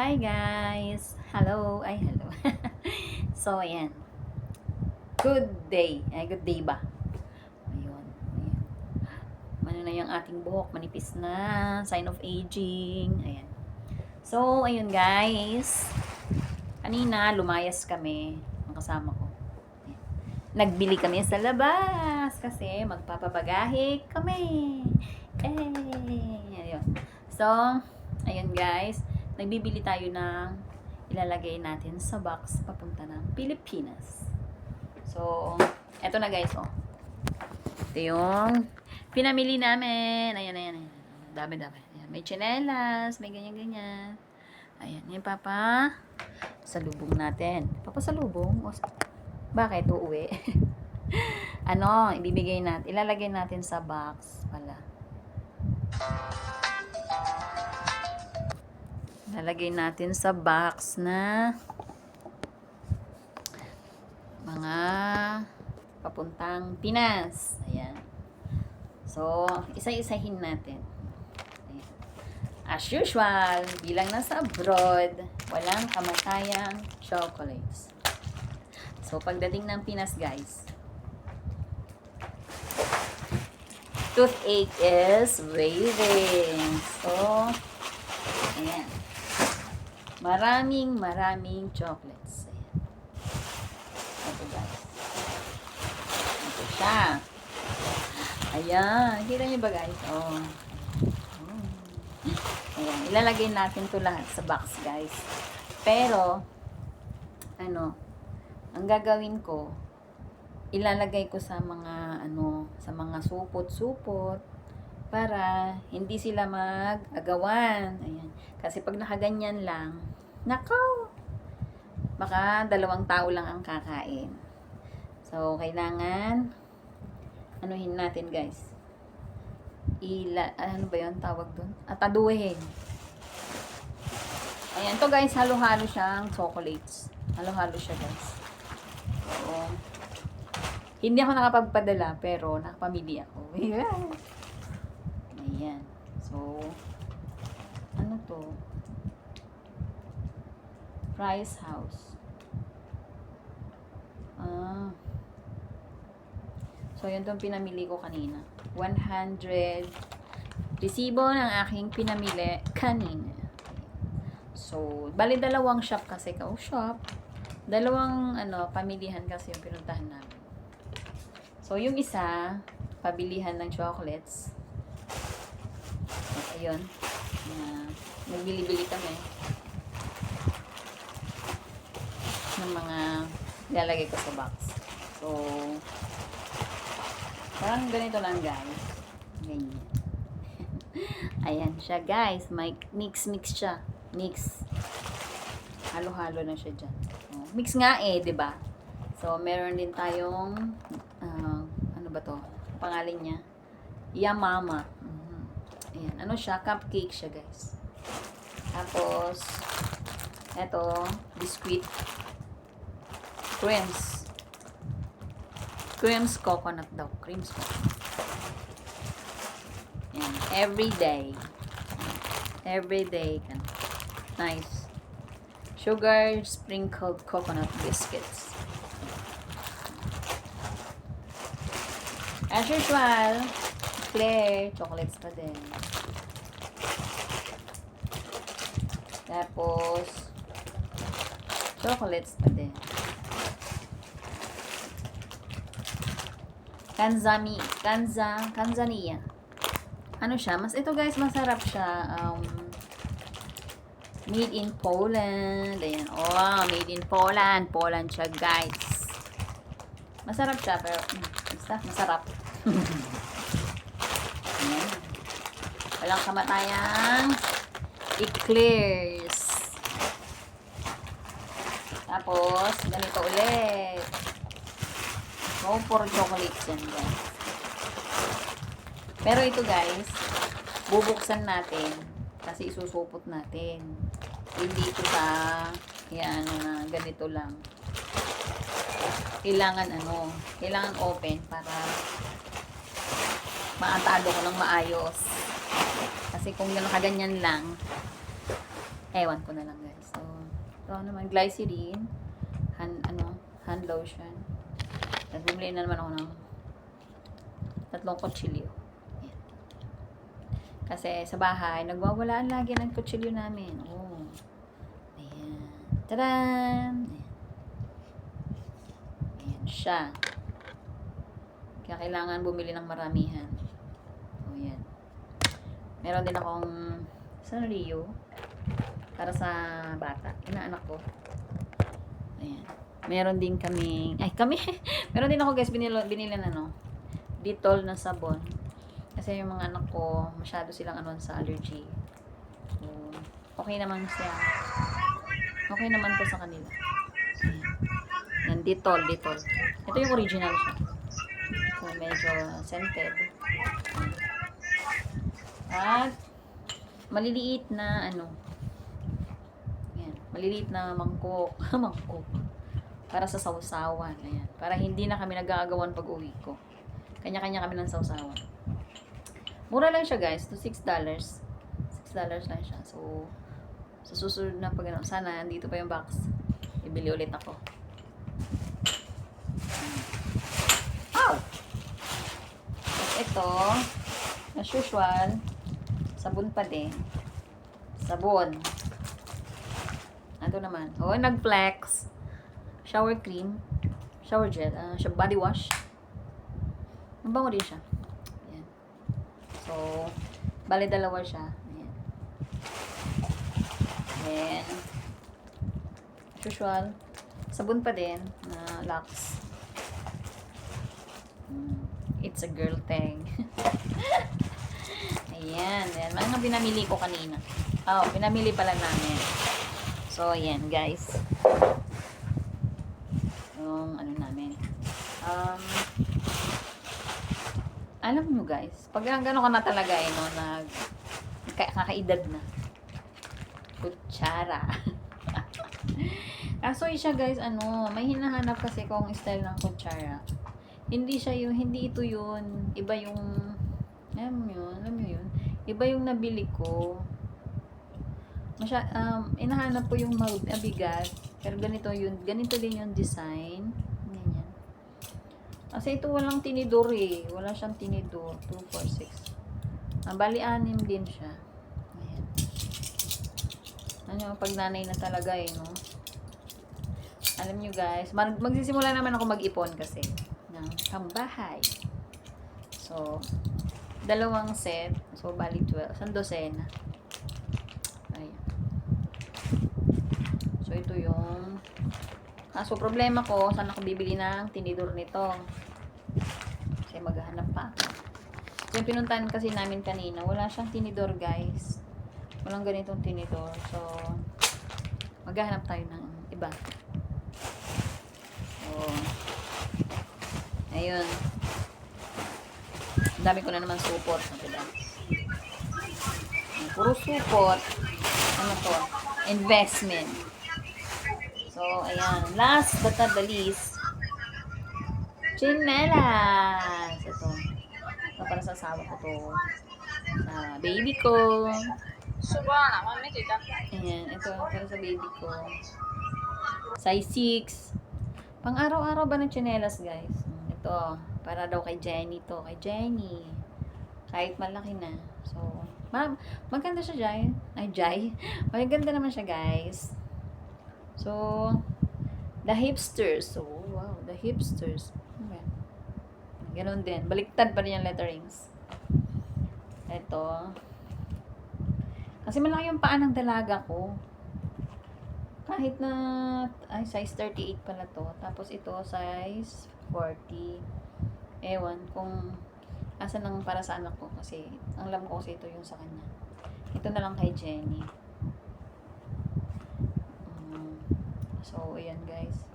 Hi guys! Hello! Ay, hello. so, ayan. Good day. Ay, good day ba? Ayun. Ayan. Ano na yung ating buhok? Manipis na. Sign of aging. Ayan. So, ayun guys. Kanina, lumayas kami. Ang kasama ko. Ayan. Nagbili kami sa labas kasi magpapabagahe kami. Eh, ayun. So, ayun guys, nagbibili tayo ng ilalagay natin sa box papunta ng Pilipinas. So, eto na guys, oh. Ito yung pinamili namin. Ayan, ayan, ayan. Dami, dami. Ayan, may chinelas, may ganyan-ganyan. Ayan, yung papa. Salubong natin. Papa salubong? O, bakit? Uuwi? ano, ibibigay natin, ilalagay natin sa box pala. Lalagay natin sa box na mga papuntang Pinas. Ayan. So, isa-isahin natin. Ayan. As usual, bilang nasa abroad, walang kamatayang chocolates. So, pagdating ng Pinas, guys, toothache is waving. So, ayan. Maraming, maraming chocolates. Ayan. Ito guys. Ito siya. Ayan. Kita niyo ba guys? Oh. Oh. Ayan. Ilalagay natin to lahat sa box guys. Pero, ano, ang gagawin ko, ilalagay ko sa mga, ano, sa mga supot-supot para hindi sila mag-agawan. Ayan. Kasi pag nakaganyan lang, nako, baka dalawang tao lang ang kakain. So, kailangan, anuhin natin guys. Ila, ano ba yun tawag dun? Ataduhin. Ayan, to guys, halo-halo siyang chocolates. Halo-halo siya guys. So, hindi ako nakapagpadala, pero nakapamili ako. Ayan. So, Price House. Ah. So, yun tong pinamili ko kanina. 100 resibo ng aking pinamili kanina. So, bali dalawang shop kasi ka. Oh, shop. Dalawang, ano, pamilihan kasi yung pinuntahan namin. So, yung isa, pabilihan ng chocolates. So, ayun. Na, nagbili-bili kami ng mga lalagay ko sa box. So, parang ganito lang guys. Ganyan. Ayan siya guys. May mix-mix siya. Mix. Halo-halo na siya dyan. Oh, mix nga eh, ba? So, meron din tayong ah, ano ba to? Pangalan niya? Yamama. Mhm. Ayan. Ano siya? Cupcake siya, guys. Tapos, eto, biscuit. Creams. Creams coconut daw. Creams coconut. Ayan. Every day. Every day. Nice. Sugar sprinkled coconut biscuits. As usual, Claire, chocolates pa din. Tapos, chocolates pa din. Kanzami, Kanza, Kanzania. Ano siya? Mas ito guys, masarap siya. Um, made in Poland. Ayan. Oh, made in Poland. Poland siya guys. Masarap siya, pero mm, basta masarap. Ayan. Walang kamatayang eclairs. Tapos, ganito ulit. No for chocolates yan, guys. Pero ito, guys, bubuksan natin kasi isusupot natin. Hindi ito sa, yan, na ganito lang kailangan ano, kailangan open para maatado ko ng maayos. Kasi kung nakaganyan lang, Ewan ko na lang guys. So, ito naman, glycerin, hand, ano, hand lotion. At bumili na naman ako ng tatlong kutsilyo. Kasi sa bahay, nagwawalaan lagi ng kutsilyo namin. Oh. Ayan. Tadaan! Ayan. Ayan siya. Kaya kailangan bumili ng maramihan. Meron din akong Sanrio para sa bata. Inaanak ko. Ayan. Meron din kami, ay kami, meron din ako guys, binili, binili na no, Dettol na sabon. Kasi yung mga anak ko, masyado silang ano sa allergy. Okay naman siya. Okay naman to sa kanila. Ayan. Yan, Dettol, Dettol. Ito yung original siya. So, medyo scented. At, maliliit na ano, yan, maliliit na mangkok, mangkok, para sa sausawan, ayan, para hindi na kami nagagawan pag uwi ko. Kanya-kanya kami ng sausawan. Mura lang siya guys, to $6. $6 lang siya. So, sa susunod na pag sana dito pa yung box, ibili ulit ako. Ow! Ito, as usual, sabon pa din. Sabon. Ano naman? Oh, nag-flex. Shower cream. Shower gel. siya body wash. Mabango din siya. Ayan. So, bali dalawa siya. Ayan. Then, as usual, sabon pa din na Lux. Mm, It's a girl thing. Ayan. Ayan. Mga binamili ko kanina. Oh, binamili pala namin. So, ayan, guys. Yung, ano namin. Um, alam nyo, guys, pag gano'n ka na talaga, eh, no, nag, ka- kakaedad na. Kutsara. Kaso siya, guys, ano, may hinahanap kasi kong style ng kutsara. Hindi siya yung, hindi ito yun. Iba yung, alam mo yun, alam mo yun. Iba yung nabili ko. Masya, um, inahanap ko yung mabigat. Pero ganito yun, ganito din yung design. Ganyan. Kasi ito walang tinidor eh. Wala siyang tinidor. 2, 4, 6. Ah, bali, anim din siya. Ayan. Ano, pag nanay na talaga eh, no? Alam nyo guys, mag magsisimula naman ako mag-ipon kasi ng pambahay. So, dalawang set. So, bali 12. Isang dosena. Ayan. So, ito yung... Ah, so, problema ko, saan ako bibili ng tinidor nito? Kasi maghahanap pa. So, yung pinuntahan kasi namin kanina, wala siyang tinidor, guys. Walang ganitong tinidor. So, maghahanap tayo ng iba. So, ayun. Ang dami ko na naman support. Diba? Puro support. Ano to? Investment. So, ayan. Last but not the least, chinelas. Ito. Ito para sa asawa ko to. Sa baby ko. Subhana, mami kita. Ayan. Ito para sa baby ko. Size 6. Pang araw-araw ba ng chinelas, guys? Ito. Para daw kay Jenny to. Kay Jenny. Kahit malaki na. So, ma maganda siya, Jai. Ay, Jai. Maganda naman siya, guys. So, the hipsters. So, wow, the hipsters. Okay. Ganon din. Baliktad pa rin yung letterings. Ito. Kasi malaki yung paa ng dalaga ko. Kahit na, ay, size 38 pala to. Tapos ito, size 40. Ewan, kung asan ang para sa anak ko. Kasi, ang alam ko kasi ito yung sa kanya. Ito na lang kay Jenny. Mm. So, ayan guys.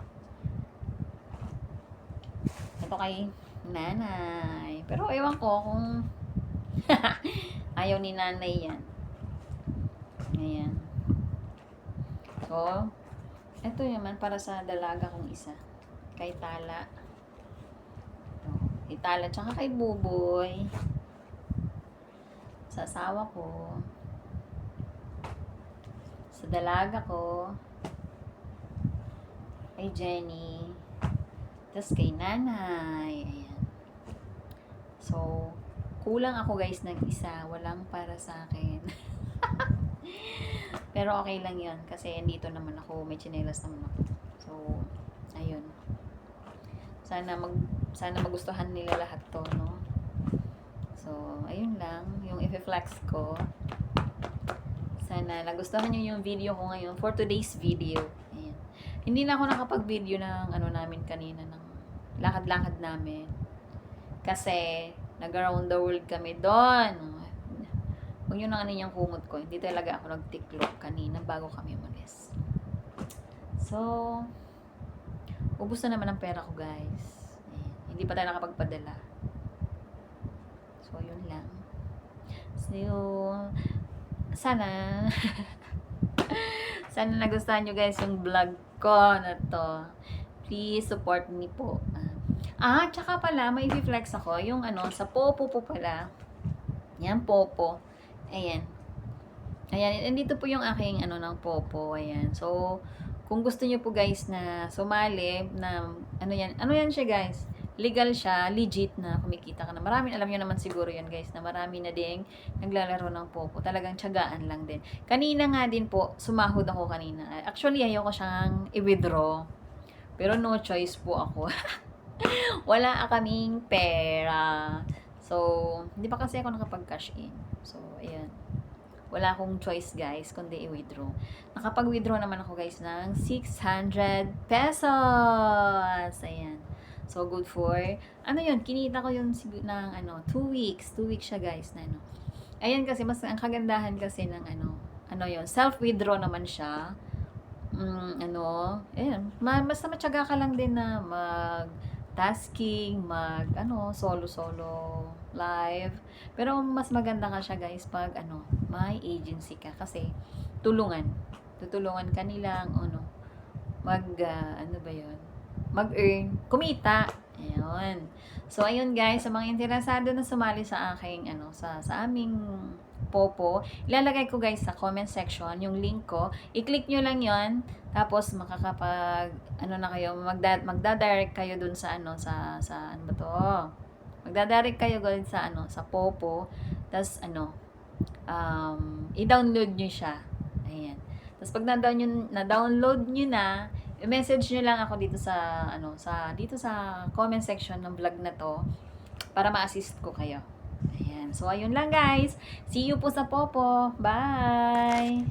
Ito kay nanay. Pero ewan ko kung ayaw ni nanay yan. Ayan. So, ito naman para sa dalaga kong isa. Kay Tala. Kay Tala, tsaka kay Buboy. Sa asawa ko. Sa dalaga ko. Kay Jenny. Tapos kay nanay. Ayan. So, kulang ako guys ng isa. Walang para sa akin. Pero okay lang yun. Kasi andito naman ako. May chinelas naman ako. So, ayun. Sana mag sana magustuhan nila lahat to, no? So, ayun lang. Yung i-flex ko. Sana nagustuhan nyo yung video ko ngayon for today's video. Ayan. Hindi na ako nakapag-video ng ano namin kanina ng lakad-lakad namin. Kasi nag-around the world kami doon. Huwag nyo nang ano yung kumot ko. Hindi talaga ako nagtiklop kanina bago kami umalis. So, ubus na naman ang pera ko guys. Hindi pa tayo nakapagpadala. So, yun lang. So, sana sana nagustuhan nyo guys yung vlog ko na to. Please support me po. Ah, tsaka pala, may flex ako. Yung ano, sa Popo po pala. Yan, Popo. Ayan. Ayan, andito po yung aking ano ng Popo. Ayan. So, kung gusto niyo po guys na sumali na ano yan, ano yan siya guys? Legal siya, legit na kumikita ka na. Marami, alam niyo naman siguro yan guys, na marami na ding naglalaro ng Popo. Talagang tiyagaan lang din. Kanina nga din po, sumahod ako kanina. Actually, ayoko siyang i-withdraw. Pero no choice po ako. Wala kaming pera. So, hindi pa kasi ako nakapag-cash in. So, ayan. Wala akong choice guys, kundi i-withdraw. Nakapag-withdraw naman ako guys ng 600 pesos. Ayan. So, good for, ano yun, kinita ko yun ng ano, 2 weeks. 2 weeks siya guys na ano. Ayan kasi, mas ang kagandahan kasi ng ano, ano yun, self-withdraw naman siya. Mm, ano, ayan, ma- basta matyaga ka lang din na mag tasking, mag ano, solo-solo live. Pero mas maganda ka siya guys pag ano, may agency ka kasi tulungan. Tutulungan ka nilang ano, mag ah, ano ba 'yon? Mag-earn, kumita. Ayun. So ayun guys, sa mga interesado na sumali sa aking ano, sa sa aming Popo, ilalagay ko guys sa comment section yung link ko. I-click nyo lang yon tapos makakapag ano na kayo, magda, magda-direct kayo dun sa ano sa sa ano ba to? Magda-direct kayo dun sa ano sa Popo. Tapos ano um, i-download nyo siya. Ayan. Tapos pag na-download nyo na, i-message nyo lang ako dito sa ano sa dito sa comment section ng vlog na to para ma-assist ko kayo. Ayan. So ayun lang guys. See you po sa Popo. Bye.